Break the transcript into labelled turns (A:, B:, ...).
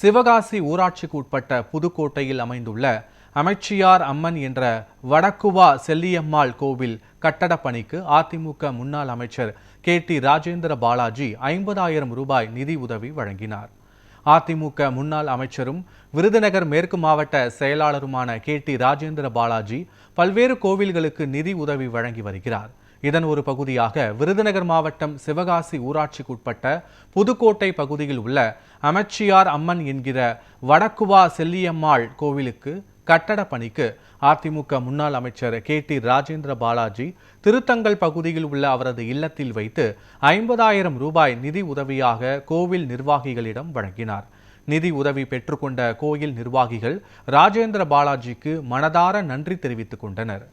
A: சிவகாசி ஊராட்சிக்கு உட்பட்ட புதுக்கோட்டையில் அமைந்துள்ள அமைச்சியார் அம்மன் என்ற வடக்குவா செல்லியம்மாள் கோவில் கட்டட பணிக்கு அதிமுக முன்னாள் அமைச்சர் கே டி ராஜேந்திர பாலாஜி ஐம்பதாயிரம் ரூபாய் நிதி உதவி வழங்கினார். அதிமுக முன்னாள் அமைச்சரும் விருதுநகர் மேற்கு மாவட்ட செயலாளருமான கே டி ராஜேந்திர பாலாஜி பல்வேறு கோவில்களுக்கு நிதி உதவி வழங்கி வருகிறார். இதன் ஒரு பகுதியாக விருதுநகர் மாவட்டம் சிவகாசி ஊராட்சிக்குட்பட்ட புதுக்கோட்டை பகுதியில் உள்ள அமைச்சியார் அம்மன் என்கிற வடக்குவா செல்லியம்மாள் கோவிலுக்கு கட்டட பணிக்கு அதிமுக முன்னாள் அமைச்சர் கே டி ராஜேந்திர பாலாஜி திருத்தங்கல் பகுதியில் உள்ள அவரது இல்லத்தில் வைத்து ஐம்பதாயிரம் ரூபாய் நிதி உதவியாக கோவில் நிர்வாகிகளிடம் வழங்கினார். நிதி உதவி பெற்றுக்கொண்ட கோயில் நிர்வாகிகள் ராஜேந்திர பாலாஜிக்கு மனதார நன்றி தெரிவித்துக் கொண்டனர்.